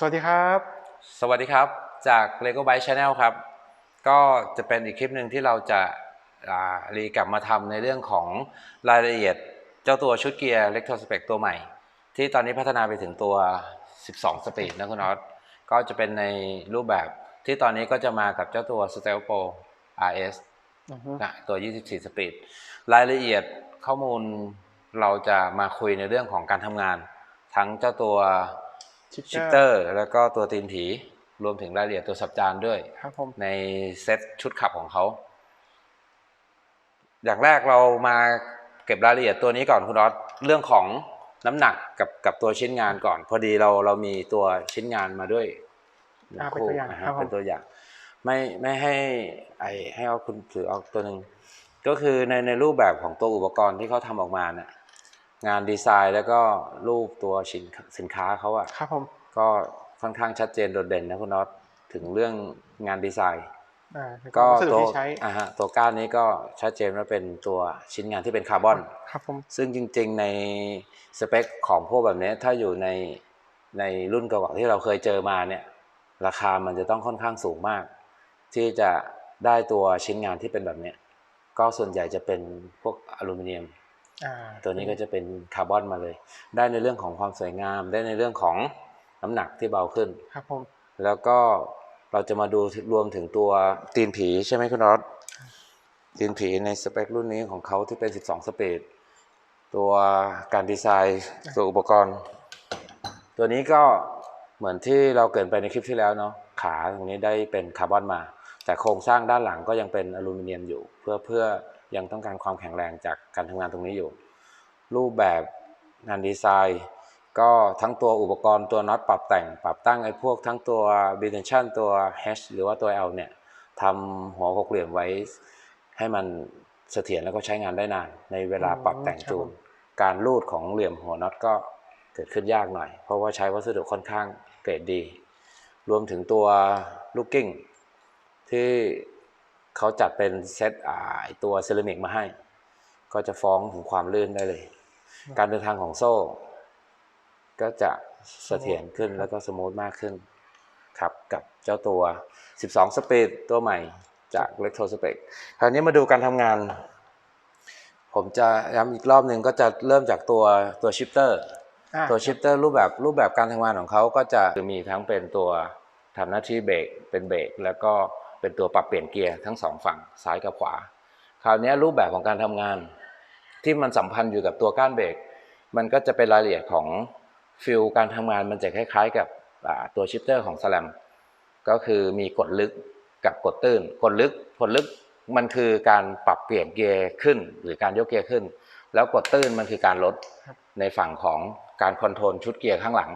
สวัสดีครับ สวัสดีครับจาก Lego Byte Channel ครับ ก็จะเป็นอีกคลิปหนึ่งที่เราจะอ่ารีกลับมาทำในเรื่องของรายละเอียดเจ้าตัวชุดเกียร์ Electrospec ตัวใหม่ ที่ตอนนี้พัฒนาไปถึงตัว 12 สปีดนะคุณน็อตก็จะเป็นในรูปแบบที่ตอนนี้ก็จะมากับเจ้าตัว Style Pro RS นะตัว 24 สปีด รายละเอียดข้อมูลเราจะมาคุยในเรื่องของการทำงาน ทั้งเจ้าตัว Shifter ชิปเตอร์แล้วก็ตัวตีนผีรวมถึงรายละเอียดตัวสับจานด้วยครับผมในเซตชุดขับของเขาอย่างแรกเรามาเก็บรายละเอียดตัวนี้ก่อนคุณรอสเรื่องของน้ำหนักกับกับตัวชิ้นงานก่อน พอดีเราเรามีตัวชิ้นงานมาด้วยอ่าเป็นตัวอย่างะฮะครับผมเป็นตัวอย่าง ไม่ไม่ให้ไอให้เอาคุณถือเอาตัวหนึ่งก็คือในในรูปแบบของตัวอุปกรณ์ที่เขาทำออกมาเนี่ย งานดีไซน์แล้วก็รูปตัวสินสินค้าเขาอะครับผมก็ค่อนข้างชัดเจนโดดเด่นนะคุณน็อตถึงเรื่องงานดีไซน์อ่าเป็นก็วัสดุตัวที่ใช้อ่าฮะตัวก้านนี้ก็ชัดเจนว่าเป็นตัวชิ้นงานที่เป็นคาร์บอนครับผมซึ่งจริง ๆ ในสเปคของพวกแบบนี้ถ้าอยู่ในในรุ่นเก่าๆที่เราเคยเจอมาเนี่ย ราคามันจะต้องค่อนข้างสูงมาก ที่จะได้ตัวชิ้นงานที่เป็นแบบเนี้ยก็ส่วนใหญ่จะเป็นพวกอลูมิเนียมอ่า ตัวนี้ก็จะเป็นคาร์บอนมาเลย ได้ในเรื่องของความสวยงาม ได้ในเรื่องของน้ำหนักที่เบาขึ้น ครับผม แล้วก็เราจะมาดูรวมถึงตัวตีนผีใช่ไหมคุณน็อตตีนผีในสเปครุ่นนี้ของเขาที่เป็น 12สปีดตัวการดีไซน์ตัวอุปกรณ์ ตัวนี้ก็เหมือนที่เราเกรินไปในคลิปที่แล้วเนาะขาตรงนี้ได้เป็นคาร์บอนมา แต่โครงสร้างด้านหลังก็ยังเป็นอลูมิเนียมอยู่ เพื่อเพื่อ ยังต้องการความแข็งแรงจากการทำงานตรงนี้อยู่ รูปแบบงานดีไซน์ ก็ทั้งตัวอุปกรณ์ตัวน็อตปรับแต่ง ปรับตั้งไอ้พวกทั้งตัว b e t e n s i o n ตัว H หรือว่าตัว L เนี่ยทำหัวหกเหลี่ยมไว้ ให้มันเสถียรแล้วก็ใช้งานได้นาน ในเวลาปรับแต่งจูน การรูดของเหลี่ยมหัวน็อตก็เกิดขึ้นยากหน่อย เพราะว่าใช้วัสดุค่อนข้างเกรดดี รวมถึงตัวลูกกิ้งที่ เขาจัดเป็นเซตอ่าไอ้ตัวเซรามิกมาให้ ก็จะฟ้องถึงความลื่นได้เลย การเดินทางของโซ่ ก็จะเสถียรขึ้นแล้วก็สมูทมากขึ้นครับกับเจ้าตัว 12สปีดตัวใหม่จาก Electro Spec คราวนี้มาดูการทำงาน ผมจะย้ำอีกรอบหนึ่งก็จะเริ่มจากตัวตัวชิปเตอร์อ่าตัวชิปเตอร์รูปแบบรูปแบบการทำงานของเขาก็จะมีทั้งเป็นตัวทำหน้าที่เบรกเป็นเบรกแล้วก็ เป็นตัวปรับเปลี่ยนเกียร์ทั้งสองฝั่งซ้ายกับขวา คราวนี้รูปแบบของการทำงาน ที่มันสัมพันธ์อยู่กับตัวก้านเบรกมันก็จะเป็นรายละเอียดของฟิลการทำงานมันจะคล้าย ๆ กับอ่าตัวชิปเตอร์ของสแลมก็คือมีกดลึกกับกดตื้น กดลึกกดลึกมันคือการปรับเปลี่ยนเกียร์ขึ้น หรือการยกเกียร์ขึ้น แล้วกดตื้นมันคือการลดในฝั่งของการคอนโทรลชุดเกียร์ข้างหลัง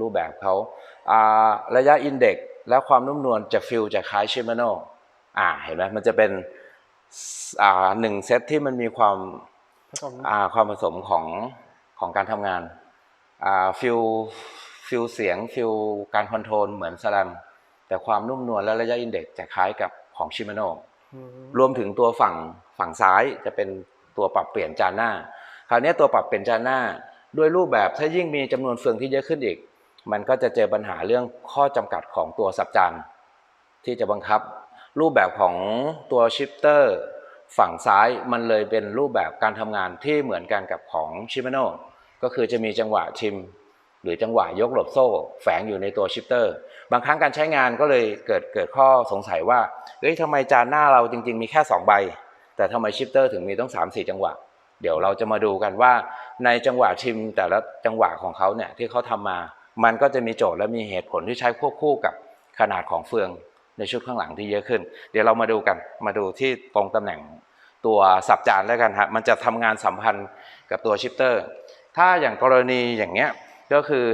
รูปแบบเขาอ่าระยะอินเด็กซ์ และความนุ่มนวลจะฟิลจะคล้ายชิมาโนอ่าเห็นไหมมันจะเป็นอ่าหนึ่งเซตที่มันมีความผสมอ่าความผสมของของการทำงานอ่าฟิลฟิลเสียงฟิลการคอนโทรลเหมือนสแลมแต่ความนุ่มนวลและระยะอินเด็กซ์จะคล้ายกับของชิมาโนอืมรวมถึงตัวฝั่งฝั่งซ้ายจะเป็นตัวปรับเปลี่ยนจานหน้า คราวนี้ตัวปรับเปลี่ยนจานหน้า ด้วยรูปแบบถ้ายิ่งมีจำนวนเฟืองที่เยอะขึ้นอีก มันก็จะเจอปัญหาเรื่องข้อจำกัดของตัวสับจานที่จะบังคับ รูปแบบของตัวชิปเตอร์ฝั่งซ้ายมันเลยเป็นรูปแบบการทำงานที่เหมือนกันกับของชิมาโนก็คือจะมีจังหวะชิม หรือจังหวะยกหลบโซ่ แฝงอยู่ในตัวชิปเตอร์บางครั้งการใช้งานก็เลยเกิดเกิดข้อสงสัยว่าเฮ้ยทำไมจานหน้าเราจริง ๆ มีแค่ 2 ใบ แต่ทำไมชิปเตอร์ถึงมีต้อง3 4 จังหวะเดี๋ยวเราจะมาดูกันว่าในจังหวะชิมแต่ละจังหวะของเขาเนี่ยที่เขาทำมา มันก็จะมีโจทย์และมีเหตุผลที่ใช้ควบคู่กับขนาดของเฟืองในชุดข้างหลังที่เยอะขึ้น เดี๋ยวเรามาดูกันมาดูที่ตรงตำแหน่งตัวสับจานแล้วกันฮะมันจะทำงานสัมพันธ์กับตัวชิปเตอร์ ถ้าอย่างกรณีอย่างเงี้ยก็คือ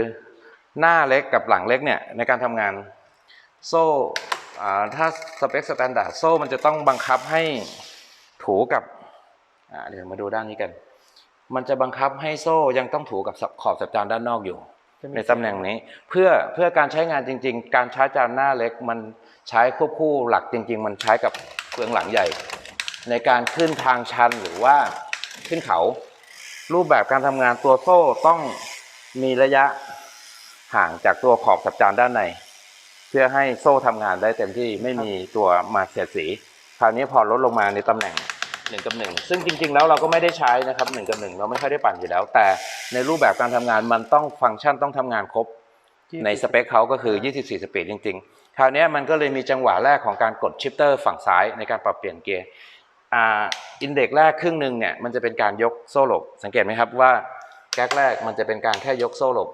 หน้าเล็กกับหลังเล็กเนี่ยในการทำงานโซ่ถ้าสเปคสแตนดาร์ดโซ่มันจะต้องบังคับให้ถูกับเดี๋ยวมาดูด้านนี้กัน มันจะบังคับให้โซ่ยังต้องถูกับขอบสับจานด้านนอกอยู่ ในตำแหน่งนี้ เพื่อเพื่อการใช้งานจริง ๆ การใช้จานหน้าเล็กมันใช้ควบคู่หลักจริง ๆ มันใช้กับเฟืองหลังใหญ่ ในการขึ้นทางชันหรือว่าขึ้นเขา รูปแบบการทำงานตัวโซ่ต้องมีระยะห่างจากตัวขอบสับจานด้านใน เพื่อให้โซ่ทำงานได้เต็มที่ไม่มีตัวมาเสียดสี คราวนี้พอลดลงมาในตำแหน่ง หนึ่งกับหนึ่งซึ่งจริง ๆ แล้วเราก็ไม่ได้ใช้นะครับหนึ่งกับหนึ่งเราไม่ค่อยได้ปั่นอยู่แล้ว แต่ในรูปแบบการทำงานมันต้องฟังก์ชันต้องทำงานครบ ในสเปคเขาก็คือ 24 สปีดจริง ๆ คราวนี้มันก็เลยมีจังหวะแรกของการกดชิปเตอร์ฝั่งซ้ายในการปรับเปลี่ยนเกียร์อ่าอินเด็กแรกครึ่งหนึ่งเนี่ยมันจะเป็นการยกโซ่หลบ สังเกตไหมครับว่าแก๊กแรกมันจะเป็นการแค่ยกโซ่หลบ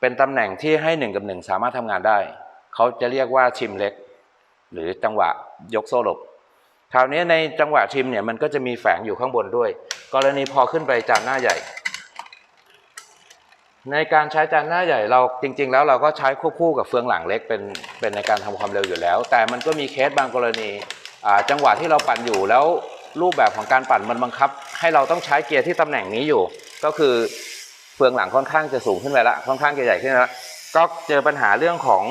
เป็นตำแหน่งที่ให้หนึ่งกับหนึ่งสามารถทำงานได้ เขาจะเรียกว่าชิมเล็ก หรือจังหวะยกโซ่หลบ คราวนี้ในจังหวะชิมเนี่ยมันก็จะมีแฝงอยู่ข้างบนด้วย กรณีพอขึ้นไปจานหน้าใหญ่ ในการใช้จานหน้าใหญ่เราจริง ๆ แล้วเราก็ใช้ควบคู่กับเฟืองหลังเล็กเป็นเป็นในการทำความเร็วอยู่แล้ว แต่มันก็มีเคสบางกรณีจังหวะที่เราปั่นอยู่แล้วรูปแบบของการปั่นมันบังคับ ให้เราต้องใช้เกียร์ที่ตำแหน่งนี้อยู่ ก็คือเฟืองหลังค่อนข้างจะสูงขึ้นไปละค่อนข้างจะใหญ่ขึ้นแล้วก็เจอปัญหาเรื่องของ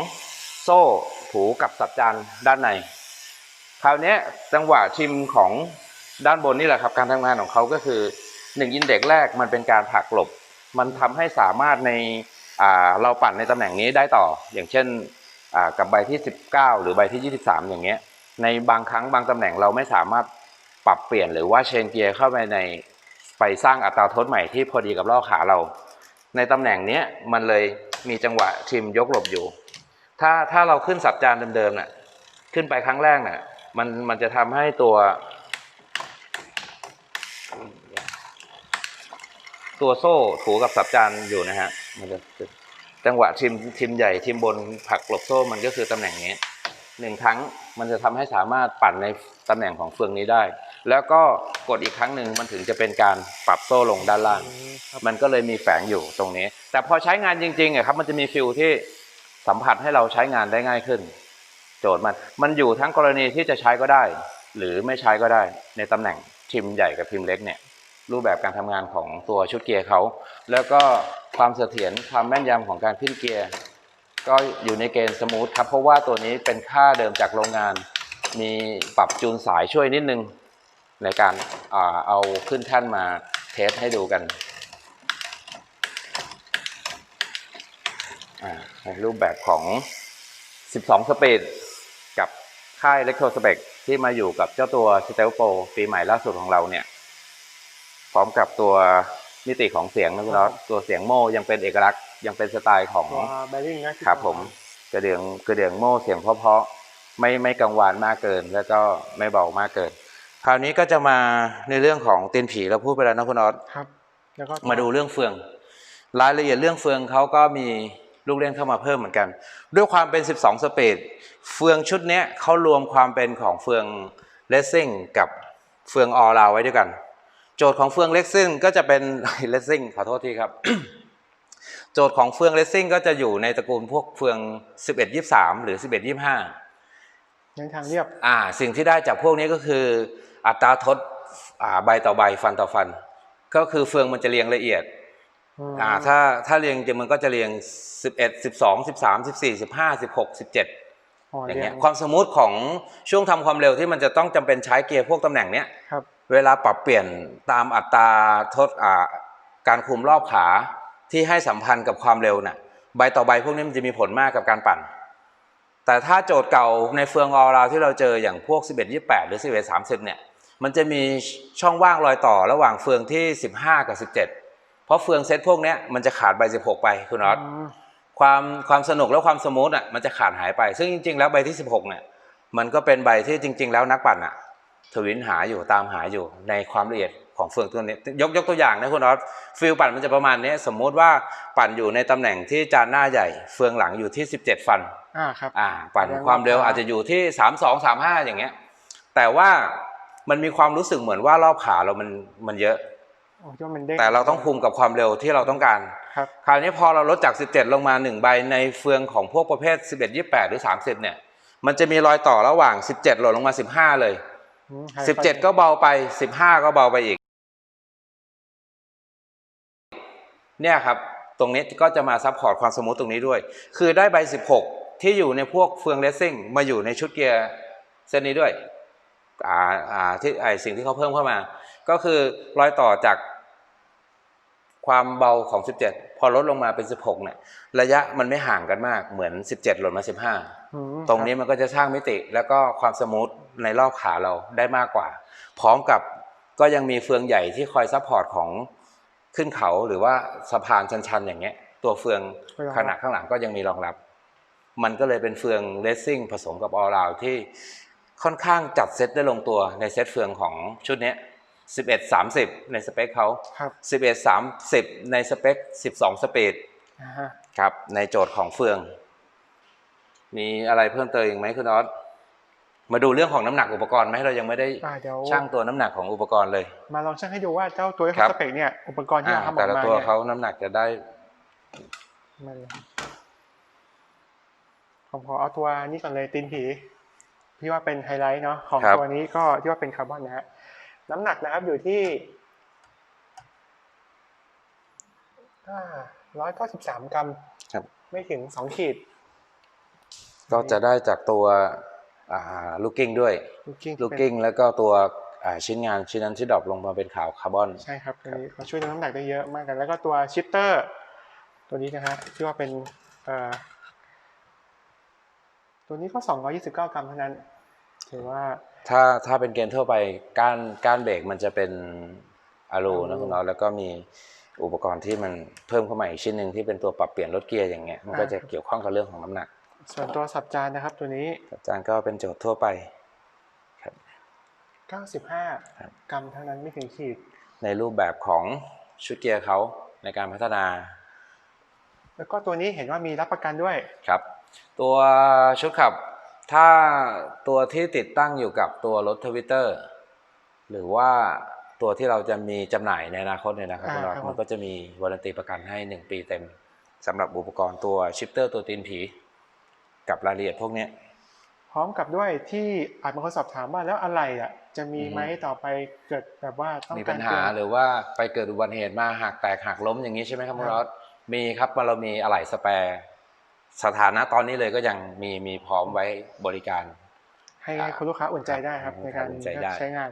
โซ่ถูกับสับจานด้านใน คราวนี้จังหวะชิมของด้านบนนี่แหละครับ การทำงานของเขาก็คือหนึ่งอินเด็กแรกมันเป็นการผักหลบ มันทำให้สามารถในเราปั่นในตำแหน่งนี้ได้ต่อ อย่างเช่นกับใบที่ 19 หรือใบที่ 23 อย่างเงี้ย ในบางครั้งบางตำแหน่งเราไม่สามารถปรับเปลี่ยนหรือว่าเชนเกียร์เข้าไปในไปสร้างอัตราโทษใหม่ที่พอดีกับล้อขาเรา ในตำแหน่งนี้มันเลยมีจังหวะชิมยกหลบอยู่ ถ้าถ้าเราขึ้นสับจานเดิมๆน่ะขึ้นไปครั้งแรกน่ะ มันมันจะทำให้ตัว ตัวโซ่ถูกับสับจานอยู่นะฮะมันจะจังหวะทิมทิมใหญ่ทิมบนผักหลบโซ่มันก็คือตำแหน่งนี้หนึ่งครั้งมันจะทำให้สามารถปั่นในตำแหน่งของเฟืองนี้ได้ แล้วก็กดอีกครั้งหนึ่งมันถึงจะเป็นการปรับโซ่ลงด้านล่าง มันก็เลยมีแฝงอยู่ตรงนี้ แต่พอใช้งานจริงๆอะครับมันจะมีฟิลที่สัมผัสให้เราใช้งานได้ง่ายขึ้น โจทย์มันมันอยู่ทั้งกรณีที่จะใช้ก็ได้ หรือไม่ใช้ก็ได้ ในตำแหน่งทิมใหญ่กับทิมเล็กเนี่ยรูปแบบการทำงานของตัวชุดเกียร์เขา แล้วก็ความเสถียรความแม่นยำของการขึ้นเกียร์ก็อยู่ในเกณฑ์สมูทครับเพราะว่าตัวนี้เป็นค่าเดิมจากโรงงาน มีปรับจูนสายช่วยนิดนึง ในการอาเอาขึ้นแท่นมาเทสให้ดูกันอ่าในรูปแบบของ 12 สปีด ค่าย e ล c t r o s p e c ที่มาอยู่กับเจ้าตัว s t e l Pro ปีใหม่ล่าสุดของเราเนี่ย พร้อมกับตัวมิติของเสียงนะคุณน็อตตัวเสียงโม่ยังเป็นเอกลักษณ์ยังเป็นสไตล์ของตัวแบริ่งนะครับผมกระเดื่องกระเดื่องโม่เสียงเพราะๆไม่ไม่กังวานมากเกิน แล้วก็ไม่เบามากเกิน คราวนี้ก็จะมาในเรื่องของตีนผีเราพูดไปแล้วนะคุณน็อตครับ แล้วก็มาดูเรื่องเฟือง รายละเอียดเรื่องเฟืองเขาก็มี ลูกเล่นเข้ามาเพิ่มเหมือนกัน ด้วยความเป็น 12สปีดเฟืองชุดเนี้ยเขารวมความเป็นของเฟืองเลสซิ่งกับเฟืองออราวไว้ด้วยกัน โจทย์ของเฟืองเลสซิ่งก็จะเป็นเลสซิ่งขอโทษทีครับ โจทย์ของเฟืองเลสซิ่งก็จะอยู่ในตระกูลพวกเฟือง 11 23 หรือ 11 25เน้นทางเรียบอ่าสิ่งที่ได้จากพวกนี้ก็คืออัตราทดอ่าใบต่อใบฟันต่อฟัน ก็คือเฟืองมันจะเรียงละเอียดม อ่าถ้าถ้าเรียงจริงมันก็จะเรียง 11 12 13 14 15 16 17อ๋ออย่างเรียเงี้งยความสมูทของช่วงทำความเร็วที่มันจะต้องจำเป็นใช้เกียร์พวกตำแหน่งเนี้ยครับเวลาปรับเปลี่ยนตามอัตราทดอ่าการคุมรอบขาที่ให้สัมพันธ์กับความเร็วน่ะใบต่อใบพวกนี้มันจะมีผลมากกับการปั่น แต่ถ้าโจทย์เก่าในเฟืองออราวที่เราเจออย่างพวก 11 28 หรือ 11 30 เนี่ยมันจะมีช่องว่างรอยต่อระหว่างเฟืองที่ 15 กับ 17เพ ราะเฟืองเซตพวกเนี้ยมันจะขาดใบ 16 ไปคุณน็อตมความความสนุกและความสมูทอะมันจะขาดหายไป ซึ่งจริง ๆ แล้วใบที่ 16เนี่ยมันก็เป็นใบที่จริง ๆ แล้วนักปั่นอะทวินหาอยู่ตามหาอยู่ในความละเอียดของเฟืองตัวนี้ยกยกตัวอย่างนะคุณน็อตฟิลปั่นมันจะประมาณนี้สมมุติว่าปั่นอยู่ในตำแหน่งที่จานหน้าใหญ่ เฟืองหลังอยู่ที่ 17 ฟันอ่าครับอ่าปั่นแสดงว่าความเร็วอาจจะอยู่ที่สามสองสามห้าอย่างเงี้ยแต่ว่ามันมีความรู้สึกเหมือนว่ารอบขาเรามันมันเยอะ แต่เราต้องคุมกับความเร็วที่เราต้องการครับคราวนี้พอเราลดจาก 17 ลงมา 1 ใบในเฟืองของพวกประเภท 11 28 หรือ 30 เนี่ย มันจะมีรอยต่อระหว่าง 17 หล่นลงมา 15 เลยอืมหายไป17 ก็เบาไป 15 ก็เบาไปอีก เนี่ยครับ ตรงนี้ก็จะมาซับพอร์ตความสมูทตรงนี้ด้วย คือได้ใบ 16 ที่อยู่ในพวกเฟืองเลสซิ่งมาอยู่ในชุดเกียร์เส้นนี้ด้วย อ่า อ่า ที่ไอสิ่งที่เขาเพิ่มเข้ามา ก็คือรอยต่อจาก ความเบาของ 17 พอลดลงมาเป็น 16เนี่ยระยะมันไม่ห่างกันมากเหมือน 17 หล่นมา 15อืมตรงนี้มันก็จะสร้างมิติแล้วก็ความสมูทในรอบขาเราได้มากกว่า พร้อมกับก็ยังมีเฟืองใหญ่ที่คอยซัพพอร์ตของขึ้นเขาหรือว่าสะพานชันๆอย่างเงี้ย ตัวเฟืองขนาดข้างหลังก็ยังมีรองรับ มันก็เลยเป็นเฟืองเลสซิ่งผสมกับออราวที่ค่อนข้างจัดเซตได้ลงตัวในเซตเฟืองของชุดเนี้ย 11 30 ในสเปคเขาครับ11 30 ในสเปค 12สปีดอ่าฮะครับ ในโจทย์ของเฟือง มีอะไรเพิ่มเติมอีกไหมคุณออสมาดูเรื่องของน้ำหนักอุปกรณ์ไหมเรายังไม่ได้อ่าเดี๋ยวช่างตัวน้ำหนักของอุปกรณ์เลย มาลองชั่งให้ดูว่าเจ้าตัวครับสเปกเนี่ยอุปกรณ์ที่อ่าเราทำอแต่อกละมาตัวเนี่ยเขาน้ำหนักจะได้มันผมขอเอาตัวนี้ก่อนเลยตีนผีที่ว่าเป็นไฮไลท์เนาะของครับตัวนี้ก็ที่ว่าเป็นคาร์บอนนะฮะ น้ำหนักนะครับอยู่ที่ร้อยเก้าสิบสามกรัมครับ ไม่ถึงสองขีด ก็จะได้จากตัวอ่าลูกกิ้งด้วยลูกกิ้งลูกกิ้งแล้วก็ตัวอ่าชิ้นงานชิ้นนั้นที่ดรอปลงมาเป็นขาวคาร์บอน ใช่ครับตัวนี้เขาช่วยลดน้ำหนักได้เยอะมากกัน แล้วก็ตัวชิปเตอร์ ตัวนี้นะฮะที่ว่าเป็นเอ่อตัวนี้ก็สองร้อยี่สิบเก้ากรัมเท่านั้น ถือว่า ถ้าถ้าเป็นเกณฑ์ทั่วไปก้านก้านเบรกมันจะเป็นอะลูอะลูนะคุณน้อยแล้วก็มีอุปกรณ์ที่มันเพิ่มเข้ามาอีกชิ้นหนึ่งที่เป็นตัวปรับเปลี่ยนรถเกียร์อย่างเงี้ยมันก็จะเกี่ยวข้องกับเรื่องของน้ำหนัก ส่วนตัวสับจานนะครับตัวนี้อาจารย์ก็เป็นโจทย์ทั่วไปครับ95ครับกรัมเท่านั้นไม่ถึงขีด ในรูปแบบของชุดเกียร์เขาในการพัฒนา แล้วก็ตัวนี้เห็นว่ามีรับประกันด้วยครับ ตัวชุดขับ ถ้าตัวที่ติดตั้งอยู่กับตัวรถทวิตเตอร์หรือว่าตัวที่เราจะมีจำหน่ายในอนาคตเนี่ยนะครับอ่าคุณน็อตครับผมมันก็จะมีวารันตีประกันให้ 1 ปีเต็มสำหรับอุปกรณ์ตัวชิปเตอร์ตัวตีนผี กับรายละเอียดพวกเนี้ยพร้อมกับด้วยที่อาจบางคนสอบถามว่าแล้วอะไรอะจะมีอือฮึไหมต่อไปเกิดแบบว่าต้องมีกาปัรญเปหาลี่ยนหรือว่าไปเกิดอุบัติเหตุมาหักแตกหักล้มอย่างนี้ใช่ไหมครับคุณครับน็อตมีครับเรามีอะไหล่สแปร์ สถานะตอนนี้เลยก็ยังมีมีพร้อมไว้บริการ ให้อ่าให้คุณลูกค้าอุ่นใจได้ครับให้ในลูกกาค้ารอุ่นใจได้ใช้งาน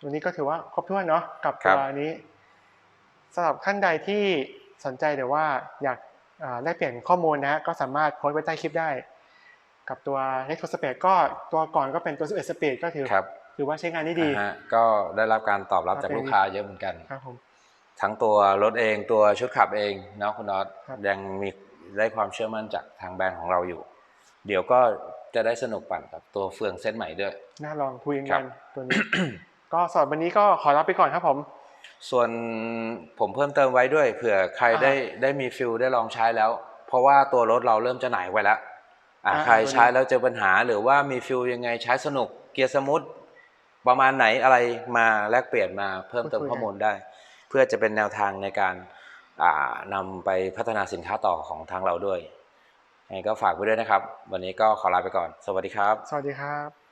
ตัวนี้ก็ถือว่าครบถ้วนเนาะกับครัตัวบนี้สำหรับท่านใดที่สนใจหรือว่าอยากอ่าได้เปลี่ยนข้อมูลนะฮะก็สามารถโพสต์ไว้ใต้คลิปได้ กับตัว n e x t Speed ก็ตัวก่อนก็เป็นตัว 11 Speed ก็ถือครับถือว่าใช้งานได้ดีอ่าฮะก็ได้รับการตอบรับจากครับลูกค้าเยอะเหมือนกันครับผมทั้งตัวรถเองตัวชุดขับเองเนาะคุณน็อตครับยังมี ได้ความเชื่อมั่นจากทางแบรนด์ของเราอยู่ เดี๋ยวก็จะได้สนุกปั่นกับตัวเฟืองเส้นใหม่ด้วย น่าลองคุยครักับนตัวนี้ ก็สำหรับวันนี้ก็ขอลาไปก่อนครับผม ส่วนผมเพิ่มเติมไว้ด้วยเผื่อใครอ่าได้ได้มีฟิลได้ลองใช้แล้ว เพราะว่าตัวรถเราเริ่มจะหน่ายไว้แล้วอ่าอ่าใครตัวนี้ใช้แล้วเจอปัญหาหรือว่ามีฟิลยังไงใช้สนุกเกียร์สมูทประมาณไหนอะไรมาแลกเปลี่ยนมาเพิ่มเติมข้อมูลได้ เพื่อจะเป็นแนวทางในการอ่า นำไปพัฒนาสินค้าต่อของทางเราด้วยยังไงก็ฝากไว้ด้วยนะครับ วันนี้ก็ขอลาไปก่อน สวัสดีครับ สวัสดีครับ